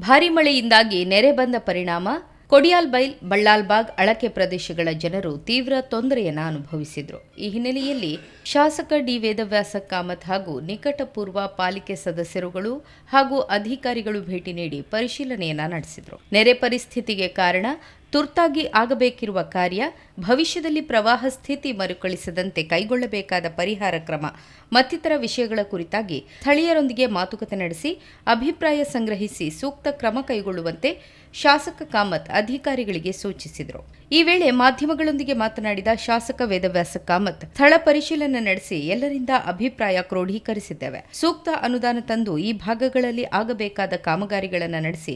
ಭಾರಿ ಮಳೆಯಿಂದಾಗಿ ನೆರೆ ಬಂದ ಪರಿಣಾಮ. ಕೊಡಿಯಾಲ್ಬೈಲ್ ಬಳ್ಳಾಲ್ಬಾಗ್ ಅಳಕೆ ಪ್ರದೇಶಗಳ ಜನರು ತೀವ್ರ ತೊಂದರೆಯನ್ನು ಅನುಭವಿಸಿದ್ರು. ಈ ಹಿನ್ನೆಲೆಯಲ್ಲಿ ಶಾಸಕ ಡಿ ವೇದವ್ಯಾಸ ಕಾಮತ್ ಹಾಗೂ ನಿಕಟಪೂರ್ವ ಪಾಲಿಕೆ ಸದಸ್ಯರುಗಳು ಹಾಗೂ ಅಧಿಕಾರಿಗಳು ಭೇಟಿ ನೀಡಿ ಪರಿಶೀಲನೆಯನ್ನ ನಡೆಸಿದ್ರು. ನೆರೆ ಪರಿಸ್ಥಿತಿಗೆ ಕಾರಣ ತುರ್ತಾಗಿ ಆಗಬೇಕಿರುವ ಕಾರ್ಯ ಭವಿಷ್ಯದಲ್ಲಿ ಪ್ರವಾಹ ಸ್ಥಿತಿ ಮರುಕಳಿಸದಂತೆ ಕೈಗೊಳ್ಳಬೇಕಾದ ಪರಿಹಾರ ಕ್ರಮ. ಮತ್ತಿತರ ವಿಷಯಗಳ ಕುರಿತಾಗಿ ಸ್ಥಳೀಯರೊಂದಿಗೆ ಮಾತುಕತೆ ನಡೆಸಿ, ಅಭಿಪ್ರಾಯ ಸಂಗ್ರಹಿಸಿ ಸೂಕ್ತ ಕ್ರಮ ಕೈಗೊಳ್ಳುವಂತೆ ಶಾಸಕ ಕಾಮತ್ ಅಧಿಕಾರಿಗಳಿಗೆ ಸೂಚಿಸಿದರು. ಈ ವೇಳೆ ಮಾಧ್ಯಮಗಳೊಂದಿಗೆ ಮಾತನಾಡಿದ ಶಾಸಕ ವೇದವ್ಯಾಸ ಕಾಮತ್, ಸ್ಥಳ ಪರಿಶೀಲನೆ ನಡೆಸಿ ಎಲ್ಲರಿಂದ ಅಭಿಪ್ರಾಯ ಕ್ರೋಢೀಕರಿಸಿದ್ದೇವೆ. ಸೂಕ್ತ ಅನುದಾನ ತಂದು ಈ ಭಾಗಗಳಲ್ಲಿ ಆಗಬೇಕಾದ ಕಾಮಗಾರಿಗಳನ್ನು ನಡೆಸಿ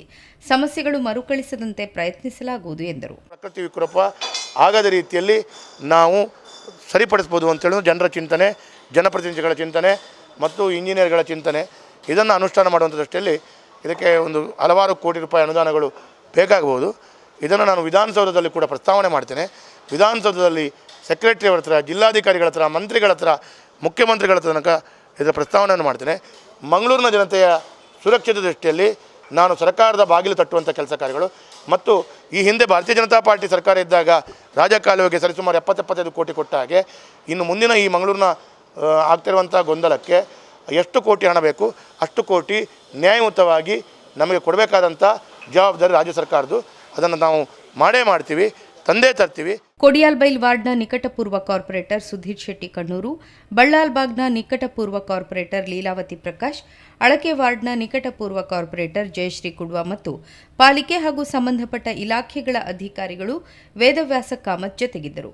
ಸಮಸ್ಯೆಗಳು ಮರುಕಳಿಸದಂತೆ ಪ್ರಯತ್ನಿಸಲಾಗುವುದು ಎಂದರು. ಪ್ರಕೃತಿ ವಿಕೋಪ ಆಗದ ರೀತಿಯಲ್ಲಿ ನಾವು ಸರಿಪಡಿಸ್ಬೋದು ಅಂತೇಳಿ ಜನರ ಚಿಂತನೆ, ಜನಪ್ರತಿನಿಧಿಗಳ ಚಿಂತನೆ ಮತ್ತು ಇಂಜಿನಿಯರ್ಗಳ ಚಿಂತನೆ. ಇದನ್ನು ಅನುಷ್ಠಾನ ಮಾಡುವಂಥ ದೃಷ್ಟಿಯಲ್ಲಿ ಇದಕ್ಕೆ ಒಂದು ಹಲವಾರು ಕೋಟಿ ರೂಪಾಯಿ ಅನುದಾನಗಳು ಬೇಕಾಗಬಹುದು. ಇದನ್ನು ನಾನು ವಿಧಾನಸೌಧದಲ್ಲಿ ಕೂಡ ಪ್ರಸ್ತಾವನೆ ಮಾಡ್ತೇನೆ. ವಿಧಾನಸೌಧದಲ್ಲಿ ಸೆಕ್ರೆಟರಿ ಅವರ ಹತ್ರ, ಜಿಲ್ಲಾಧಿಕಾರಿಗಳ ಹತ್ರ, ಮಂತ್ರಿಗಳ ಹತ್ರ, ಮುಖ್ಯಮಂತ್ರಿಗಳ ತನಕ ಇದರ ಪ್ರಸ್ತಾವನೆಯನ್ನು ಮಾಡ್ತೇನೆ. ಮಂಗಳೂರಿನ ಜನತೆಯ ಸುರಕ್ಷತೆ ದೃಷ್ಟಿಯಲ್ಲಿ ನಾನು ಸರ್ಕಾರದ ಬಾಗಿಲು ತಟ್ಟುವಂಥ ಕೆಲಸ ಕಾರ್ಯಗಳು ಮತ್ತು ಈ ಹಿಂದೆ ಭಾರತೀಯ ಜನತಾ ಪಾರ್ಟಿ ಸರ್ಕಾರ ಇದ್ದಾಗ ರಾಜಕಾಲುವೆಗೆ ಸರಿಸುಮಾರು ಎಪ್ಪತ್ತೆಪ್ಪತ್ತೈದು ಕೋಟಿ ಕೊಟ್ಟ ಹಾಗೆ ಇನ್ನು ಮುಂದಿನ ಈ ಮಂಗಳೂರಿನ ಆಗ್ತಿರುವಂಥ ಗೊಂದಲಕ್ಕೆ ಎಷ್ಟು ಕೋಟಿ ಹಣ ಬೇಕು, ಅಷ್ಟು ಕೋಟಿ ನ್ಯಾಯಯುತವಾಗಿ ನಮಗೆ ಕೊಡಬೇಕಾದಂಥ ಜವಾಬ್ದಾರಿ ರಾಜ್ಯ ಸರ್ಕಾರದ್ದು. ಅದನ್ನು ನಾವು ಮಾಡೇ ಮಾಡ್ತೀವಿ, ತಂದೆ ತರ್ತೀವಿ. ಕೊಡಿಯಾಲ್ಬೈಲ್ ವಾರ್ಡ್ನ ನಿಕಟಪೂರ್ವ ಕಾರ್ಪೊರೇಟರ್ ಸುಧೀರ್ ಶೆಟ್ಟಿ ಕಣ್ಣೂರು ಬಳ್ಳಾಲ್ಬಾಗ್ನ ನಿಕಟಪೂರ್ವ ಕಾರ್ಪೊರೇಟರ್ ಲೀಲಾವತಿ ಪ್ರಕಾಶ್, ಅಳಕೆ ವಾರ್ಡ್ನ ನಿಕಟಪೂರ್ವ ಕಾರ್ಪೊರೇಟರ್ ಜಯಶ್ರೀ ಕುಡ್ವ ಮತ್ತು ಪಾಲಿಕೆ ಹಾಗೂ ಸಂಬಂಧಪಟ್ಟ ಇಲಾಖೆಗಳ ಅಧಿಕಾರಿಗಳು ವೇದವ್ಯಾಸ ಕಾಮತ್ ಜೊತೆಗಿದ್ದರು.